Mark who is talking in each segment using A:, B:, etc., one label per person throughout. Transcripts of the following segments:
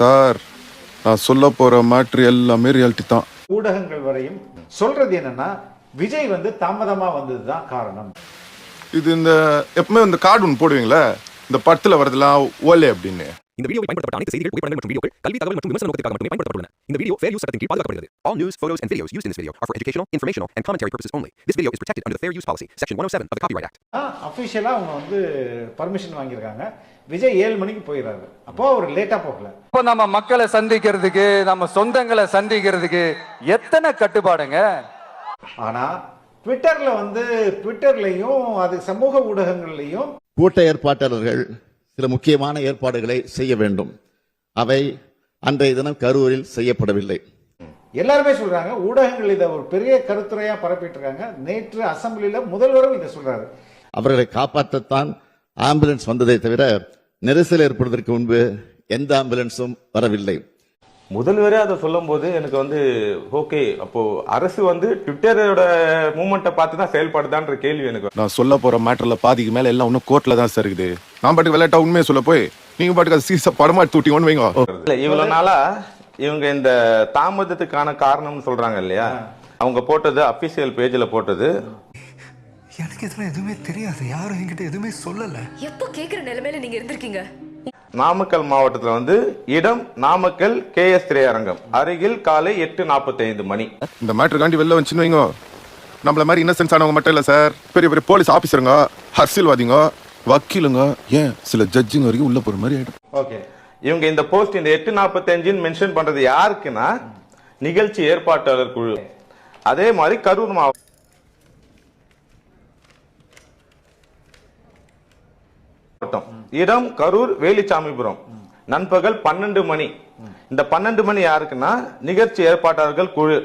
A: Sir நான் சொல்ல போற மேட்ரு எல்லாமே ரியாலிட்டி தான்.
B: ஊடகங்கள் வரையும் சொல்றது என்னன்னா விஜய் வந்து தாமதமா வந்ததுதான் காரணம்.
A: இது இந்த எப்பவுமே இந்த கார்டு ஒன்று போடுவீங்களே இந்த படத்துல வரதெல்லாம் ஓலே அப்படின்னு.
C: இந்த வீடியோவில் பயன்படுத்தப்பட்ட அனைத்து செய்திகள் புகைப்படங்கள் மற்றும் வீடியோக்கள் கல்வி தகவல் மற்றும் விமர்சன நோக்கத்திற்காக மட்டுமே பயன்படுத்தப்பட்டுள்ளன. இந்த வீடியோ ஃபேர் யூஸ் சட்டத்தின் கீழ் பாதுகாக்கப்படுகிறது. All news, photos and videos used in this video are for educational, informational and commentary purposes only. This video is protected under the Fair Use Policy, section 107 of the Copyright Act.
B: அஃபிஷியலா அவங்க வந்து permission வாங்கியிருக்காங்க. விஜய் ஏழு மணிக்கு போயிடுறாரு. அப்போ அவர் லேட்டா போகல.
D: இப்போ நம்ம மக்களை சந்திக்கிறதுக்கு நம்ம சொந்தங்களை சந்திக்கிறதுக்கு எத்தனை கட்டுப்பாடுங்க?
B: ஆனா ட்விட்டர்ல வந்து ட்விட்டர்லயும் அது சமூக ஊடகங்கள்லயும்
E: கூட்ட ஏற்பாட்டாளர்கள் சில முக்கியமான ஏற்பாடுகளை செய்ய வேண்டும். அவை அன்றைய தினம் கரூரில் செய்யப்படவில்லை.
B: எல்லாருமே சொல்றாங்க ஊடகங்கள் இதை ஒரு பெரிய கருத்துரையா பரப்பிட்டு இருக்காங்க நேற்று அசெம்பிளில முதல்வரும் இதை சொல்றாரு.
E: அவர்களை காப்பாற்றத்தான் ஆம்புலன்ஸ் வந்ததை தவிர நெரிசல் ஏற்படுவதற்கு முன்பு எந்த ஆம்புலன்ஸும் வரவில்லை.
F: முதல்வரே அதை சொல்லும்போது எனக்கு வந்து ஓகே அப்போ அரசு வந்து ட்விட்டரோட மூமெண்ட்டை பார்த்து தான் செயல்படுதான்ற கேள்வி எனக்கு
A: நான் சொல்ல போற மேட்டர்ல பாதிக்கு மேல எல்லாம் இன்னும் கோர்ட்ல தான் சார் இருக்குது. நான் பாட்டுக்கு விளையாட்டா உண்மையை சொல்ல போய் நீங்க பாட்டுக்கு அது சீச படமா எடுத்து விட்டீங்கன்னு வைங்க.
F: இல்ல இவ்வளவு நாளா இவங்க இந்த தாமதத்துக்கான காரணம்னு சொல்றாங்க இல்லையா? அவங்க போட்டது அபிஷியல் பேஜ்ல போட்டது.
G: எனக்கு இதெல்லாம் எதுவுமே தெரியாது. யாரும் என்கிட்ட எதுவுமே சொல்லல.
H: எப்போ கேக்குற நிலைமையில நீங்க இருந்திருக்கீங்க?
F: நாமக்கல் மாவட்டத்துல வந்து இடம் நாமக்கல் கே எஸ் திரையரங்கம். அருகில் காலை எட்டு நாற்பத்தி ஐந்து மணி.
A: இந்த மேட்ரு காண்டி வெளில வந்துச்சுன்னு வைங்க. நம்மள மாதிரி இன்னசென்ஸ் ஆனவங்க மட்டும் இல்ல சார் பெரிய பெரிய போலீஸ் ஆபீசருங்க அரசியல்வாதிங்க வக்கீலுங்க ஏன் சில ஜட்ஜுங்க வரைக்கும் உள்ள போற மாதிரி ஆயிடும்.
B: ஓகே
F: இவங்க இந்த போஸ்ட் இந்த எட்டு நாற்பத்தி அஞ்சுன்னு மென்ஷன் பண்றது யாருக்குன்னா நிகழ்ச்சி ஏற்பாட்டாளர் குழு. அதே மாதிரி கரூர் மாவட்டம். இடம் கரூர் வேலிச்சாமிபுரம். நண்பகல் பன்னெண்டு மணி. இந்த பன்னெண்டு மணி யாருக்குன்னா நிகழ்ச்சி ஏற்பாட்டாளர்கள் குழு.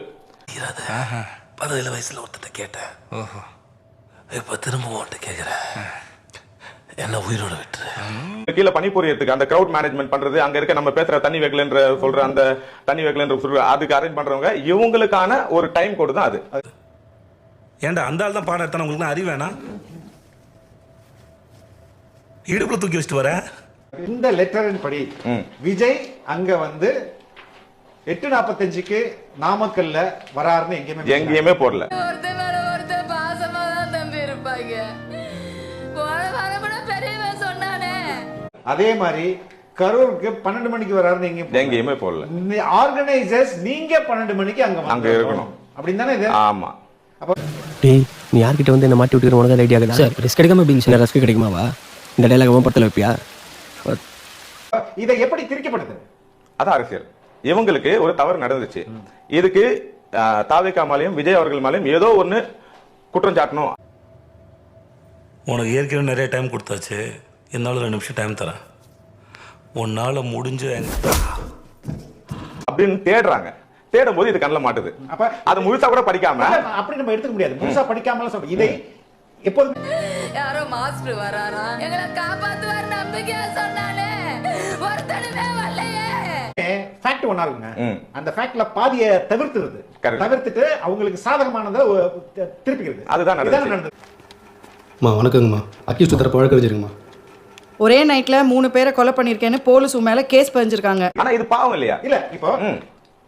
G: பதினேழு வயசுல ஒருத்தட்ட கேட்டேன். ஓஹோ. இப்ப திரும்ப உன்கிட்ட கேக்குறேன் என்ன உயிரோட விட்டுரு.
F: கீழே பணிபுரியறதுக்கு அந்த கிரவுட் மேனேஜ்மெண்ட் பண்றது அங்க இருக்க நம்ம பேசுற தண்ணி வைக்கலன்ற சொல்ற அந்த தண்ணி வைக்கலன்ற சொல்ற அதுக்கு அரேஞ்ச் பண்றவங்க இவங்களுக்கான ஒரு டைம் கோடு தான் அது.
I: ஏன்டா அந்த ஆள் தான் பாடம் எடுத்தானே? உங்களுக்கு அறிவு வேணாம்? இடுப்புல தூக்கி வச்சுட்டு வர.
B: இந்த லெட்டரின் படி விஜய் அங்க வந்து எட்டு நாற்பத்தஞ்சுக்கு நாமக்கல்ல வராருன்னு எங்கேயுமே.
F: எங்கேயுமே போடல.
H: ஒருத்தன் மேல ஒருத்தன் பாசமா தான் தம்பி இருப்பாங்க. போன வாரம் கூட பெரியவன் சொன்னானே.
B: அதே மாதிரி கரூருக்கு பன்னெண்டு மணிக்கு வராருன்னு எங்கேயும்
F: எங்கேயுமே போடல.
B: ஆர்கனைசர்ஸ் நீங்க பன்னெண்டு மணிக்கு அங்க
F: அங்க இருக்கணும்.
B: அப்படின்னு தானே இது?
F: ஆமா.
J: டேய் நீ யார்கிட்ட வந்து என்ன மாட்டி விட்டுக்கிற உனக்கு ஐடியா கிடையாது சார் ரிஸ்க் எடுக்காம எப்படிங்க சார். ரிஸ்க் கிடைக்குமாவா? இந்த டைலாக் படத்தில் வைப்பியா?
B: இதை எப்படி திரிக்கப்படுது
F: அதான் அரசியல். இவங்களுக்கு ஒரு தவறு நடந்துச்சு. இதுக்கு தாவிகா மேலையும் விஜய் அவர்கள் மேலையும் ஏதோ ஒண்ணு குற்றம் சாட்டணும்.
I: உனக்கு ஏற்கனவே நிறைய டைம் கொடுத்தாச்சு. என்னாலும் ரெண்டு நிமிஷம் டைம் தரேன். உன்னால முடிஞ்ச
F: அப்படின்னு தேடுறாங்க. தேடும் போது இது கண்ணில் மாட்டுது.
B: அப்ப
F: அது முழுசா கூட படிக்காம
B: அப்படி நம்ம எடுத்துக்க முடியாது. முழுசா படிக்காமல சொல்றோம் இதை எப்போதுமே
H: யாரோ மாஸ்டர் வராரா? எங்களை காப்பாத்துவார் நம்பிக்கையா சொன்னானே. ஒருத்தனுமே வரலையே.
B: ஃபேக்ட் ஒண்ணா இருக்குங்க. அந்த ஃபேக்ட்ல பாதியை தவிர்த்துருது
F: Correct.
B: தவிர்த்துட்டு அவங்களுக்கு சாதகமானதை திருப்பிக்கிறது.
F: அதுதான் நடந்துச்சு.
B: இதானே நடந்தது
J: அம்மா வணக்கங்கம்மா. அக்யூஸ்ட் தர பழக்க வச்சிருங்கம்மா
K: ஒரே நைட்ல மூணு பேரை கொலை பண்ணிருக்கேன்னு போலீஸ் மேல கேஸ் பதிஞ்சிருக்காங்க.
F: ஆனா இது பாவம் இல்லையா?
B: இல்ல இப்போ.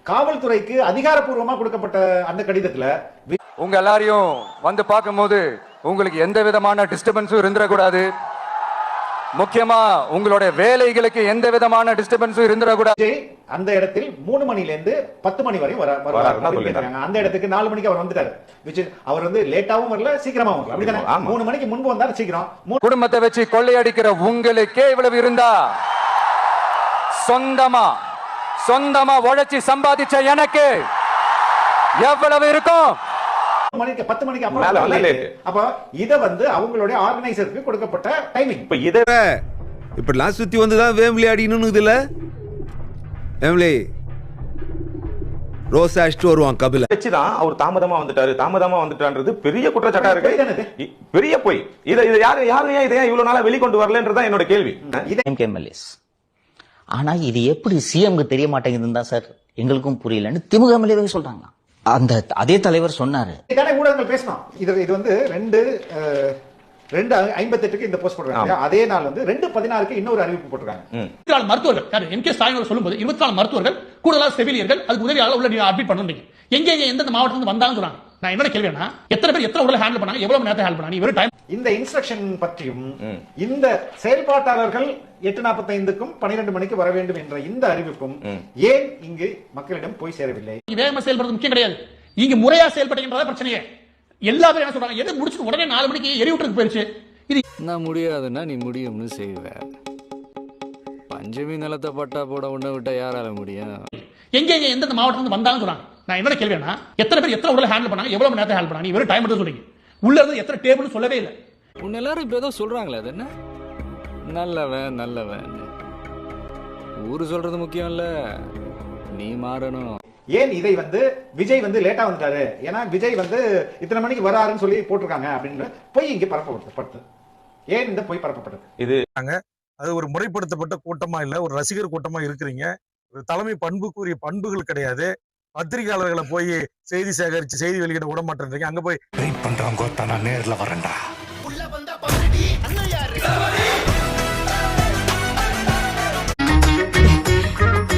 B: காவல்துறைக்கு அதிகாரப்பூர்வமா கொடுக்கப்பட்ட அந்த கடிதத்துல வி-
D: உங்க எல்லாரையும் வந்து பார்க்கும்போது உங்களுக்கு எந்த விதமான டிஸ்டர்பன்ஸும் இருந்துடக்கூடாது. முக்கியமா உங்களுடைய வேலைகளுக்கு எந்த விதமான டிஸ்டர்பன்ஸும் இருந்துடக்கூடாது.
B: அந்த இடத்தில் மூணு மணில இருந்து பத்து மணி வரை வர வருவார்.
F: வராருன்னா
B: அப்படின்னு
F: சொல்லிட்டாங்க.
B: கேட்டாங்க. அந்த இடத்துக்கு நாலு மணிக்கு அவர் வந்துட்டாரு. which is அவர் வந்து லேட்டாவும் வரல சீக்கிரமாவும் வரல. அப்படிதானே. மூணு மணிக்கு முன்பு வந்தாரு சீக்கிரம்.
D: குடும்பத்தை வச்சு கொள்ளையடிக்கிற உங்களுக்கே இவ்வளவு இருந்தா? சொந்தமா? சொந்தமா உழைச்சி சம்பாதிச்ச எனக்கு எவ்வளவு இருக்கும்?
B: மணிக்கு பத்து மணிக்கு
F: மேல
B: அப்புறம். அப்ப இத வந்து அவங்களுடைய ஆர்கனைசருக்கு கொடுக்கப்பட்ட டைமிங்
F: இப்ப இதை
G: இப்படிலாம் சுத்தி வந்து தான் வேம்லி அடிக்கணும்னு இதுல? வேம்லி ரோஸ் அடிச்சுட்டு வருவான் கபில.
F: வச்சுதான் அவர் தாமதமா வந்துட்டாரு. தாமதமா வந்துட்டான்றது பெரிய குற்றச்சாட்டா? இருக்கு. பெரிய பொய். இதை இதை யாரு யாரு ஏன் இதை இவ்வளவு நாளா வெளிக்கொண்டு வரலன்றதான் என்னோட கேள்வி.
L: ஆனா இது எப்படி சிஎம்க்கு தெரிய மாட்டேங்குதுன்னு தான் சார் எங்களுக்கும் புரியலன்னு திமுக எம்எல்ஏவே சொல்றாங்க அந்த அதே தலைவர் சொன்னாரு.
B: இதானே ஊடகங்கள் பேசணும் இது இது வந்து ரெண்டு ரெண்டு ஐம்பத்தெட்டுக்கு இந்த போஸ்ட் இல்லையா? அதே நாள் வந்து ரெண்டு பதினாறுக்கு இன்னொரு அறிவிப்பு போட்டிருக்காங்க.
M: இருபத்தி நாலு மருத்துவர்கள் எம் கே ஸ்டாலின் சொல்லும்போது இருபத்தி நாலு மருத்துவர்கள் கூடுதலாக செவிலியர்கள் அதுக்கு உதவியாளர் உள்ள நீங்க அட்மிட் பண்ணுறீங்க எங்க எங்க எந்தெந்த மாவட்டத்துல வந்தாங்கன்னு சொல்றாங்க நான் என்ன? கேள்வினா எத்தனை பேர் எத்தனை உடலை ஹேண்டில் பண்ணாங்க? எவ்வளவு நேரத்தை ஹேண்டில் பண்ணாங்க? டைம்
B: இந்த இன்ஸ்ட்ரக்ஷன் பற்றியும் இந்த செயல்பாட்டாளர்கள் எட்டு நாற்பத்தைந்துக்கும் பன்னிரெண்டு மணிக்கு வர வேண்டும் என்ற இந்த அறிவிப்பும் ஏன் இங்கு மக்களிடம் போய் சேரவில்லை?
M: வேகமா செயல்படுறது முக்கியம் கிடையாது. இங்க முறையா செயல்படுகின்றதா பிரச்சனையே. எல்லா பேரும் என்ன சொல்றாங்க? எது முடிச்சுட்டு உடனே நாலு மணிக்கு எரிவிட்டுருக்கு போயிருச்சு. இது
D: நான் முடியாதுன்னா நீ முடியும்னு செய்வேன் பஞ்சமி நிலத்தை பட்டா போட உன்னை விட்டா யாரால முடியும்?
M: எங்க எங்க எந்தெந்த மாவட்டத்துல இருந்து வந்தாங்கன்னு சொல்றாங்க. நான் என்ன கேள்வினா எத்தனை பேர் எத்தனை உடலை ஹேண்டில் பண்ணாங்க எவ்வளவு நேரத்தை ஹேண்டில் பண்ணாங்க நீ வெறும் டைம் மட்டும் சொல்றீங்க. உள்ள இருந்து எத்தனை டேபிள்னு சொல்லவே இல்லை.
D: உன்னை எல்லாரும் இப்ப ஏதோ சொல்றாங்களே அது என்ன? நல்லவன் நல்லவன். ஊரு சொல்றது முக்கியம் இல்ல. நீ மாறணும்.
B: ஏன் இதை வந்து விஜய் வந்து லேட்டா வந்துட்டாரு? ஏன்னா விஜய் வந்து இத்தனை மணிக்கு வராருன்னு சொல்லி போட்டிருக்காங்க அப்படின்னு போய் இங்க பரப்பப்படுது ஏன் இந்த போய் பரப்பப்பட்டது?
F: இது
I: அது ஒரு முறைப்படுத்தப்பட்ட கூட்டமா இல்ல ஒரு ரசிகர் கூட்டமா இருக்கிறீங்க. ஒரு தலைமை பண்புக்குரிய பண்புகள் கிடையாது. பத்திரிகையாளர்களை போய் செய்தி சேகரிச்சு செய்தி வெளியிட விட மாட்டேன்றீங்க அங்க போய் வெயிட் பண்றவங்க நான் நேர்ல வரேன்டா.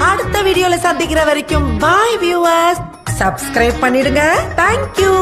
K: அடுத்த வீடியோல சந்திக்கிற வரைக்கும் பாய் வியூவர்ஸ் சப்ஸ்கிரைப் பண்ணிடுங்க. Thank you